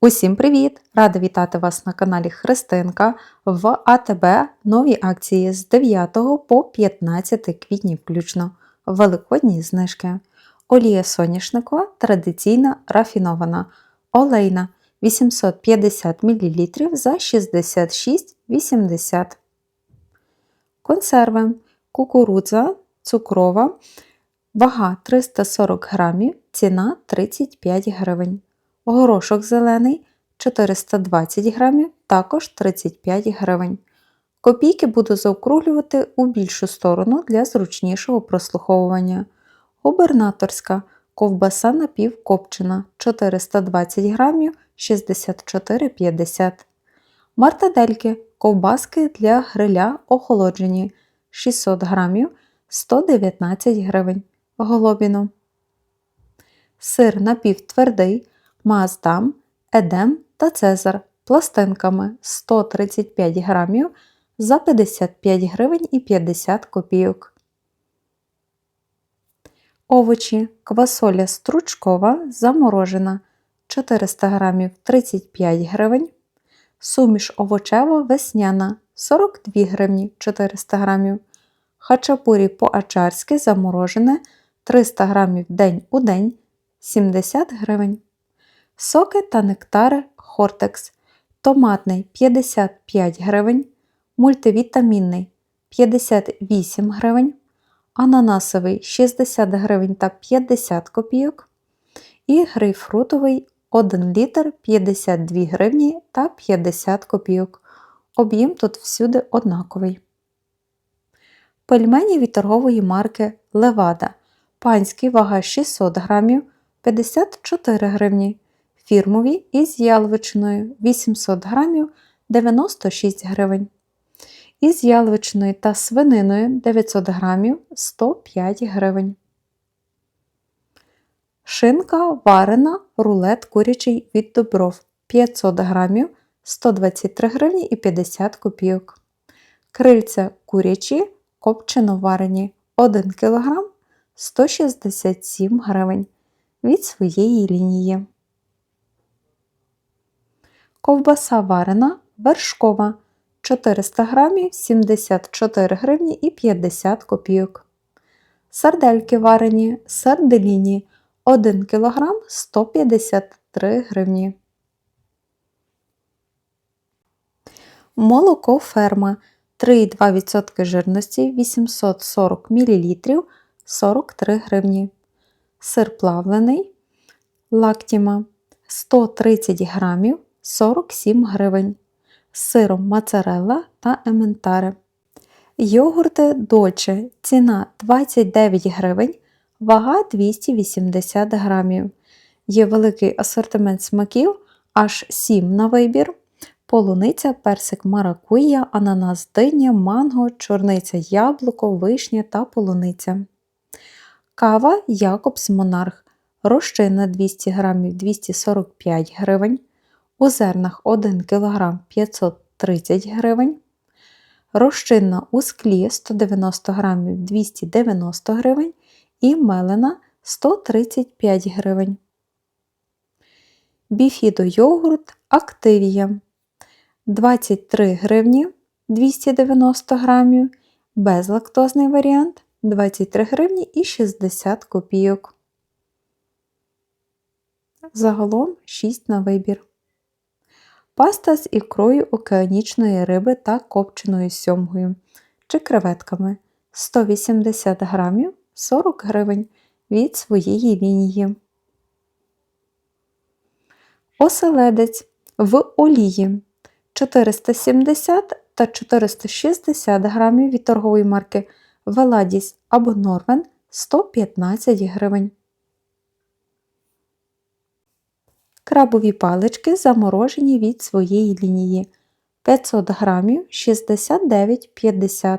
Усім привіт! Рада вітати вас на каналі Христинка в АТБ нові акції з 9 по 15 квітня включно. Великодні знижки. Олія соняшникова традиційна рафінована. Олейна 850 мл за 66,80 Консерви. Кукурудза цукрова. Вага 340 грамів, ціна 35 гривень. Горошок зелений 420 грамів, також 35 гривень. Копійки буду заокруглювати у більшу сторону для зручнішого прослуховування. Губернаторська ковбаса напівкопчена 420 грамів 64,50 Мартадельки ковбаски для гриля охолоджені 600 грамів 119 гривень. Голобіно. Сир напівтвердий Маздам, Едем та Цезар пластинками 135 грамів за 55 гривень і 50 копійок. Овочі квасоля стручкова заморожена 400 грамів 35 гривень. Суміш овочева весняна 42 гривні 400 грамів. Хачапурі по-ачарськи заморожене 300 грамів день у день 70 гривень. Соки та нектари Хортекс. Томатний 55 гривень, мультивітамінний 58 гривень, ананасовий 60 гривень та 50 копійок. І грейпфрутовий 1 літр 52 гривні та 50 копійок. Об'єм тут всюди однаковий. Пельмені від торгової марки Левада. Панський вага 600 грамів 54 гривні фірмові із яловичиною 800 грамів 96 гривень. Із яловичиною та свининою 900 грамів 105 гривень. Шинка варена рулет курячий від добров 500 грамів 123 гривні і 50 копійок. Крильця курячі копчено варені 1 кг 167 гривень від своєї лінії. Ковбаса варена вершкова 400 грамів 74 гривні і 50 копійок. Сардельки варені сарделіні 1 кг 153 гривні. Молоко ферма 3,2% жирності 840 мл 43 гривні. Сир плавлений лактіма 130 грамів 47 гривень, з сиром моцарелла та ементаре. Йогурти Дольче ціна 29 гривень, вага 280 грамів. Є великий асортимент смаків, аж 7 на вибір. Полуниця, персик маракуя, ананас диня, манго, чорниця яблуко, вишня та полуниця. Кава Якобс Монарх. Розчинна 200 г 245 гривень у зернах 1 кг 530 гривень, розчинна у склі 190 г 290 гривень і мелена 135 гривень. Біфідо йогурт Активія 23 гривні 290 грамів, безлактозний варіант 23 гривні і 60 копійок. Загалом 6 на вибір паста з ікрою океанічної риби та копченою сьомгою чи креветками 180 грамів 40 гривень від своєї лінії. Оселедець в олії 470 та 460 грамів від торгової марки Веладіс або Норвен 115 гривень. Крабові палички заморожені від своєї лінії. 500 грамів 69,50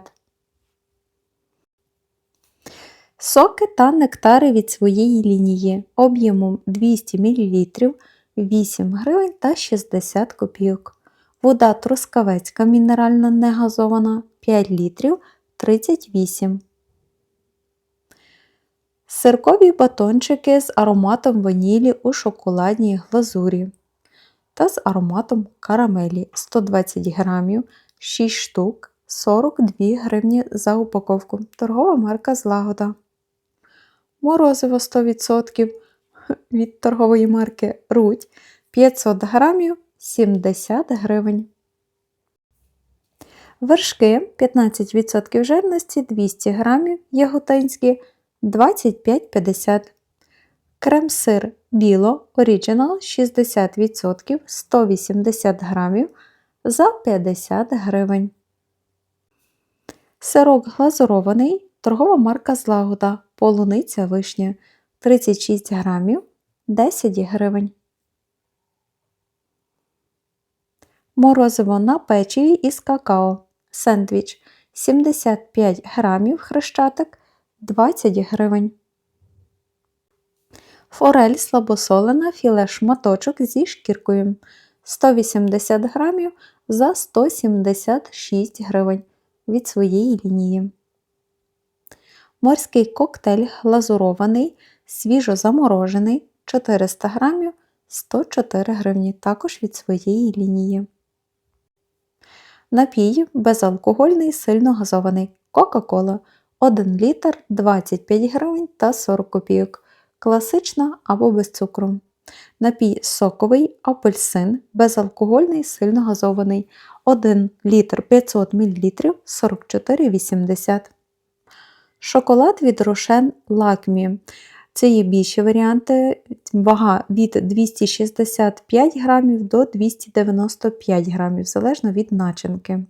Соки та нектари від своєї лінії. Об'ємом 200 мл 8 гривень та 60 копійок. Вода трускавецька мінеральна негазована 5 літрів 38 Сиркові батончики з ароматом ванілі у шоколадній глазурі та з ароматом карамелі 120 грамів, 6 штук, 42 гривні за упаковку. Торгова марка Злагода. Морозиво 100% від торгової марки Рудь 500 грамів 70 гривень. Вершки 15% жирності 200 грамів яготинські 25,50 Крем-сир біло Original 60% 180 грамів за 50 гривень. Сирок глазурований, торгова марка Злагода, полуниця вишня 36 грамів 10 гривень. Морозиво на печиві із какао. Сендвіч 75 грамів хрещатик 20 гривень. Форель слабосолена філе шматочок зі шкіркою 180 грамів за 176 гривень від своєї лінії. Морський коктейль глазурований, свіжо заморожений 400 грамів 104 гривні також від своєї лінії. Напій безалкогольний сильно газований Кока-Кола 1 літр 25 гривень та 40 копійок. Класична або без цукру. Напій соковий апельсин безалкогольний сильно газований 1 літр 500 мл 44,80 Шоколад від Рошен Лакмі. Це є більші варіанти, вага від 265 грамів до 295 грамів, залежно від начинки.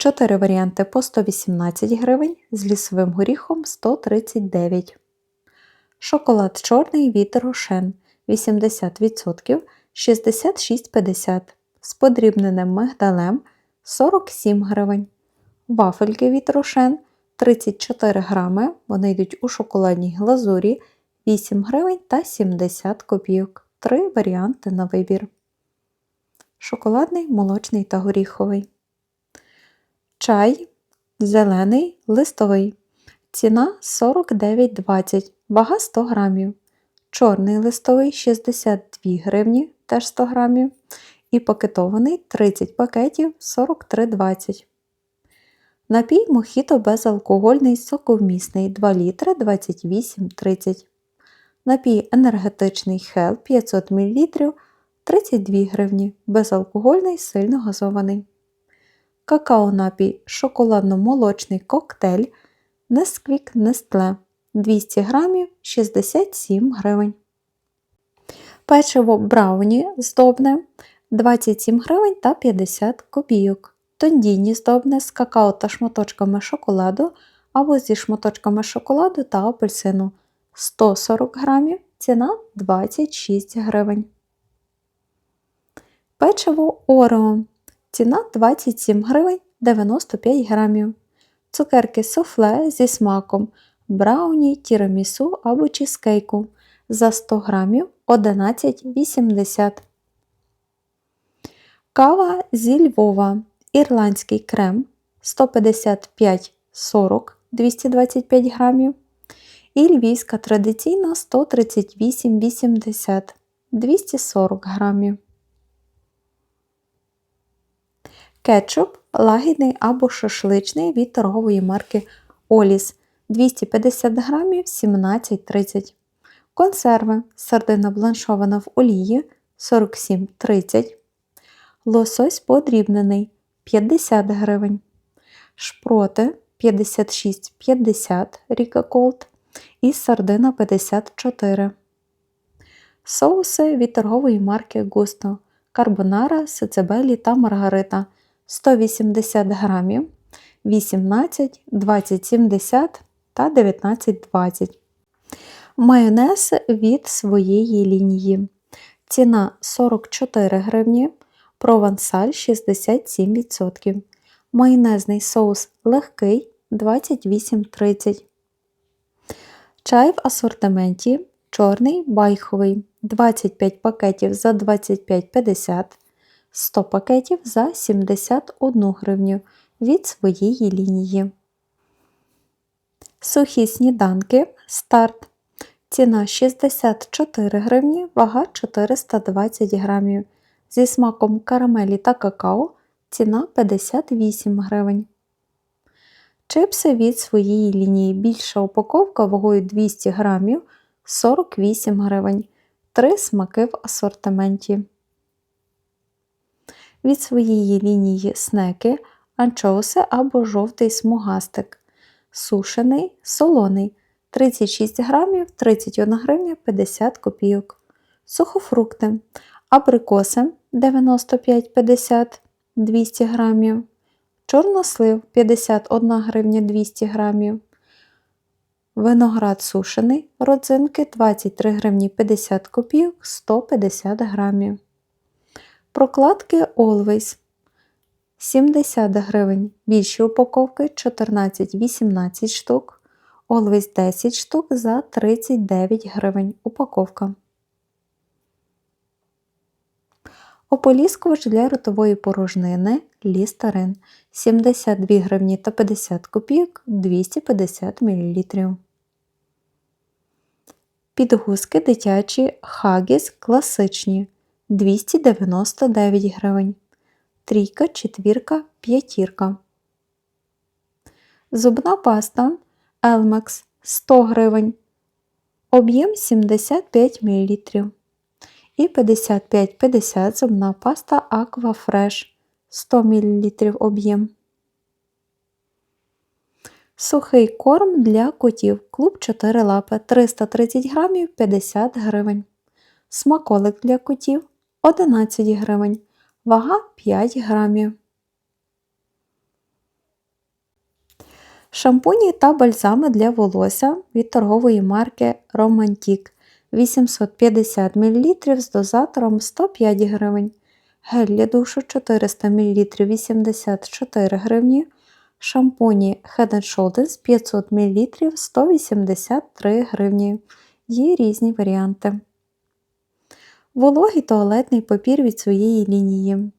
4 варіанти по 118 гривень, з лісовим горіхом 139 Шоколад чорний від Рошен 80% 66,50 з подрібненим мигдалем 47 гривень. Вафельки від Рошен 34 грами, вони йдуть у шоколадній глазурі 8 гривень та 70 копійок. Три варіанти на вибір. Шоколадний, молочний та горіховий. Чай зелений, листовий. Ціна 49,20, вага 100 грамів. Чорний листовий 62 гривні, теж 100 грамів. І пакетований 30 пакетів 43,20 Напій мохіто безалкогольний соковмісний 2 літри 28,30 Напій енергетичний Хел 500 мл 32 гривні. Безалкогольний сильно газований. Какао-напій шоколадно-молочний коктейль Несквік Нестле 200 грамів 67 гривень. Печиво брауні здобне 27 гривень та 50 копійок. Тондіні здобне з какао та шматочками шоколаду або зі шматочками шоколаду та апельсину 140 грамів, ціна 26 гривень. Печиво Орео. Ціна 27 гривень 95 грамів. Цукерки суфле зі смаком брауні, тірамісу або чізкейку за 100 грамів 11,80 Кава зі Львова. Ірландський крем 155,40 225 грамів. І львівська традиційна 138,80 240 грамів. Кетчуп лагідний або шашличний від торгової марки Оліс 250 грамів 17,30 Консерви сардина бланшована в олії 47,30 Лосось подрібнений 50 гривень. Шпроти 56,50 Ріка Колд і сардина 54 Соуси від торгової марки Густо карбонара, сицебелі та маргарита 180 грамів, 18, 20,70 та 19,20 Майонез від своєї лінії. Ціна 44 гривні, провансаль 67%. Майонезний соус легкий 28,30 Чай в асортименті чорний байховий 25 пакетів за 25,50 100 пакетів за 71 гривню від своєї лінії. Сухі сніданки старт Ціна 64 гривні, вага 420 грамів. Зі смаком карамелі та какао ціна 58 гривень. Чипси від своєї лінії більша упаковка вагою 200 грамів 48 гривень. Три смаки в асортименті. Від своєї лінії снеки, анчоуси або жовтий смугастик. Сушений, солоний 36 грамів 31 гривня 50 копійок. Сухофрукти. Абрикоси 95-50 200 грамів. Чорнослив 51 гривня 200 грамів. Виноград сушений, родзинки 23 гривні 50 копійок 150 грамів. Прокладки Always 70 гривень. Більші упаковки 14-18 штук. Always 10 штук за 39 гривень упаковка. Ополіскувач для ротової порожнини Лістерин 72 гривні та 50 копійок 250 мл. Підгузки дитячі Хагіс класичні 299 гривень. Трійка, четвірка, п'ятірка. Зубна паста Elmex 100 гривень. Об'єм 75 мл. І 55-50 зубна паста Aquafresh 100 мл об'єм. Сухий корм для котів. Клуб 4 лапи 330 грамів 50 гривень. Смаколик для котів 11 гривень. Вага 5 грамів. Шампуні та бальзами для волосся від торгової марки Romantic 850 мл з дозатором 105 гривень. Гель для душу 400 мл 84 гривні. Шампуні Head Shoulders 500 мл 183 гривні. Є різні варіанти. Вологий туалетний папір від своєї лінії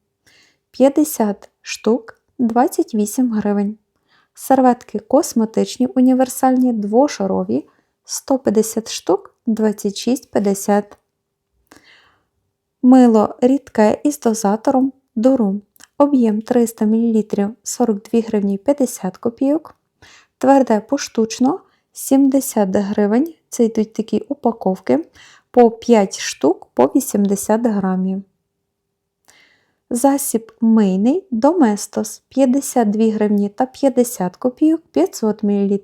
50 штук 28 гривень. Серветки косметичні універсальні двошарові 150 штук 26,50. Мило рідке із дозатором Дурум. Об'єм 300 мл 42 гривні 50 копійок. Тверде поштучно 70 гривень. Це йдуть такі упаковки по 5 штук по 80 грамів. Засіб мийний Доместос 52 гривні та 50 копійок 500 мл.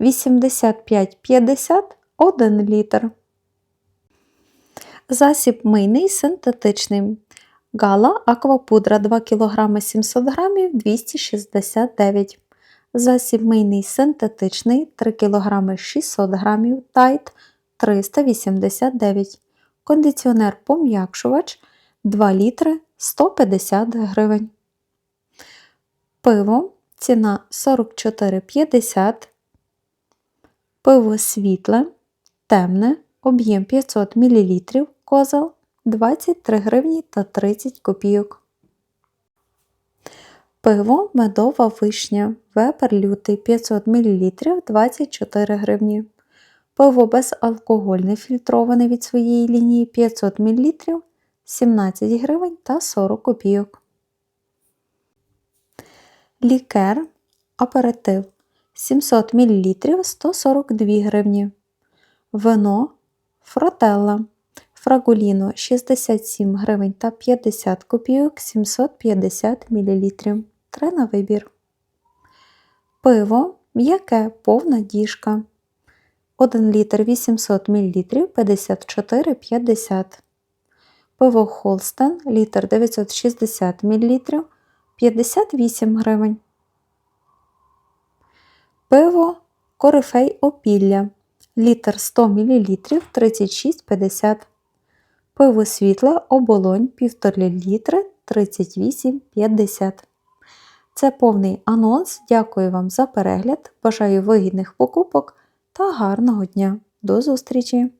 85,50 1 літр. Засіб мийний синтетичний. Гала аквапудра 2 кг 700 г 269 Засіб мийний синтетичний 3 кг 600 г тайт 389 Кондиціонер пом'якшувач 2 літри 150 гривень. Пиво ціна 44,50. Пиво світле, темне, об'єм 500 мл, козел 23 гривні та 30 копійок. Пиво медова вишня, вепер лютий 500 мл 24 гривні. Пиво безалкогольне фільтроване від своєї лінії 500 мл 17 гривень та 40 копійок. Лікер аперитив 700 мл 142 гривні. Вино фротелла фрагуліно 67 гривень та 50 копійок 750 мл. Три на вибір. Пиво м'яке повна діжка. 1 літр 800 мл 54,50 Пиво Холстен літр 960 мл 58 гривень. Пиво Корифей Опілля літр 100 мл 36,50 Пиво світле оболонь 1,5 літри 38,50 Це повний анонс. Дякую вам за перегляд. Бажаю вигідних покупок та гарного дня. До зустрічі!